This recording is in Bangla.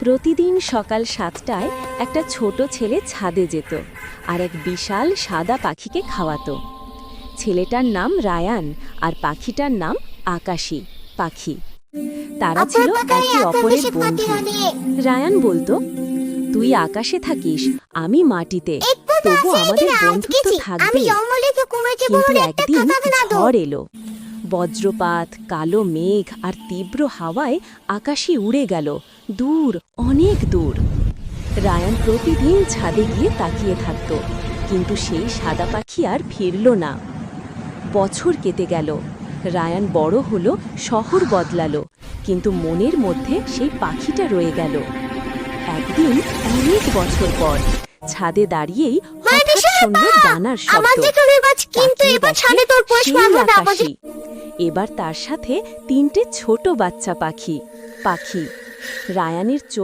প্রতিদিন সকাল সাতটায় একটা ছোট ছেলে ছাদে যেত আর এক বিশাল সাদা পাখিকে খাওয়াতো। ছেলেটার নাম রায়ান আর পাখিটার নাম আকাশী পাখি। তারা ছিল একে অপরের বন্ধু। রায়ান বলতো তুই আকাশে থাকিস আমি মাটিতে। তবু আমাদের বন্ধুত্ব থাকবে কিন্তু একদিন ঝড় এলো। বজ্রপাত কালো মেঘ আর তীব্র হাওয়ায় আকাশে উড়ে গেল দূর অনেক দূর। রায়ান প্রতিদিন ছাদে গিয়ে তাকিয়ে থাকত কিন্তু সেই সাদা পাখি আর ফিরল না। বছর কেটে গেল রায়ান বড় হলো শহর বদলালো কিন্তু মনের মধ্যে সেই পাখিটা রয়ে গেল। একদিন অনেক বছর পর ছাদে দাঁড়িয়েই হঠাৎ শুনল ডানার শব্দ কিন্তু এবার ছাদে তোর পোষ পাবো না আমাদের আকাশী। এবার তার সাথে তিনটে ছোট বাচ্চা পাখি পাখি। রায়ানের চোখ